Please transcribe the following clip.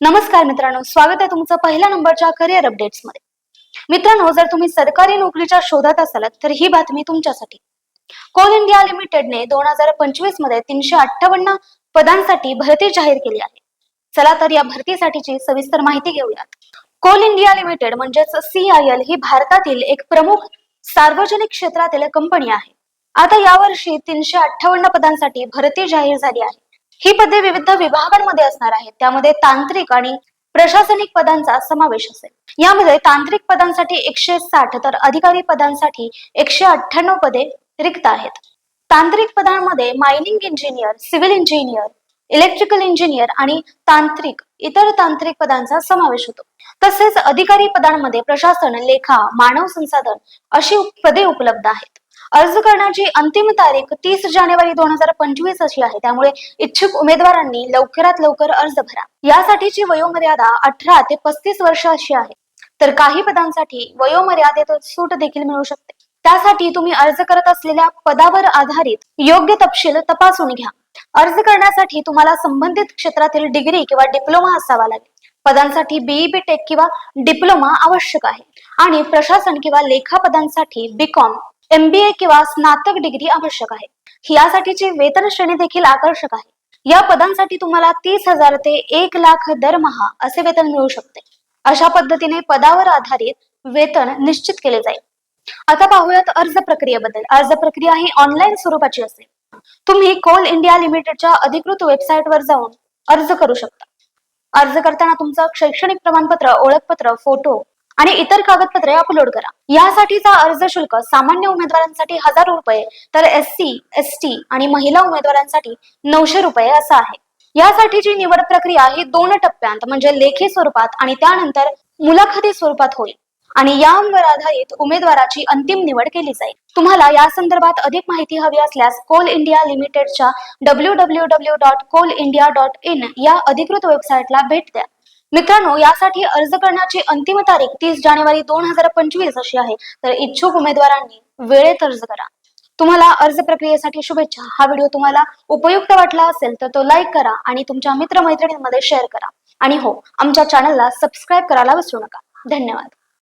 नमस्कार मित्रांनो स्वागत आहे तुमचं पहिल्या नंबरच्या करिअर अपडेट्समध्ये. मित्रांनो जर तुम्ही सरकारी नोकरीच्या शोधात असाल तर ही बातमी तुमच्यासाठी. कोल इंडिया लिमिटेडने दोन हजार पंचवीसमध्ये तीनशे अठ्ठावन्न पदांसाठी भरती जाहीर केली आहे. चला तर या भरतीसाठीची सविस्तर माहिती घेऊयात. कोल इंडिया लिमिटेड म्हणजेच सीआयएल ही भारतातील एक प्रमुख सार्वजनिक क्षेत्रातील कंपनी आहे. आता यावर्षी तीनशे अठ्ठावन्न पदांसाठी भरती जाहीर झाली आहे. ही पदे विविध विभागांमध्ये असणार आहेत. त्यामध्ये तांत्रिक आणि प्रशासनिक पदांचा समावेश असेल. यामध्ये तांत्रिक पदांसाठी एकशे साठ तर अधिकारी पदांसाठी एकशे अठ्ठ्याण्णव पदे रिक्त आहेत. तांत्रिक पदांमध्ये mining engineer civil engineer electrical engineer आणि तांत्रिक इतर तांत्रिक पदांचा समावेश होतो. तसेच अधिकारी पदांमध्ये प्रशासन लेखा मानव संसाधन अशी पदे उपलब्ध आहेत. अर्ज करण्याची अंतिम तारीख तीस जानेवारी दोन हजार पंचवीस अशी आहे. त्यामुळे इच्छुक उमेदवारांनी लवकरात लवकर अर्ज भरा. यासाठीची वयोमर्यादा अठरा ते पस्तीस वर्ष अशी आहे. तर काही पदांसाठी वयोमर्यादेत सूट देखील मिळू शकते. त्यासाठी तुम्ही अर्ज करत असलेल्या पदावर आधारित योग्य तपशील तपासून घ्या. अर्ज करण्यासाठी तुम्हाला संबंधित क्षेत्रातील डिग्री किंवा डिप्लोमा असावा लागेल. पदांसाठी बीईबी टेक किंवा डिप्लोमा आवश्यक आहे. आणि प्रशासन किंवा लेखा पदांसाठी बीकॉम एमबीए किंवा स्नातक डिग्री आवश्यक आहे. यासाठीची वेतन श्रेणी देखील आकर्षक आहे. या पदांसाठी तुम्हाला तीस हजार ते एक लाख दरमहा असे वेतन मिळू शकते. अशा पद्धतीने पदावर आधारित वेतन निश्चित केले जाईल. आता पाहूयात अर्ज प्रक्रियेबद्दल. अर्ज प्रक्रिया ही ऑनलाईन स्वरूपाची असेल तुम्ही कोल इंडिया लिमिटेडच्या अधिकृत वेबसाईटवर जाऊन अर्ज करू शकता. अर्ज करताना तुमचं शैक्षणिक प्रमाणपत्र ओळखपत्र फोटो आणि इतर कागदपत्रे अपलोड करा. यासाठीचा अर्ज शुल्क सामान्य उमेदवारांसाठी हजार रुपये तर एस सी एस टी आणि महिला उमेदवारांसाठी नऊशे रुपये असं आहे. यासाठीची निवड प्रक्रिया ही दोन टप्प्यांत म्हणजे लेखी स्वरूपात आणि त्यानंतर मुलाखती स्वरूपात होईल. आणि यावर आधारित उमेदवाराची अंतिम निवड केली जाईल. तुम्हाला या संदर्भात अधिक माहिती हवी असल्यास कोल इंडिया लिमिटेडच्या W W W dot Coal India dot in या अधिकृत वेबसाईटला भेट द्या. मित्रांनो यासाठी अर्ज करण्याची अंतिम तारीख तीस जानेवारी दोन हजार पंचवीस अशी आहे. तर इच्छुक उमेदवारांनी वेळेत अर्ज करा. तुम्हाला अर्ज प्रक्रियेसाठी शुभेच्छा. हा व्हिडिओ तुम्हाला उपयुक्त वाटला असेल तर तो लाईक करा आणि तुमच्या मित्रमैत्रिणींमध्ये शेअर करा. आणि हो आमच्या चॅनलला सबस्क्राईब करायला विसरू नका. धन्यवाद.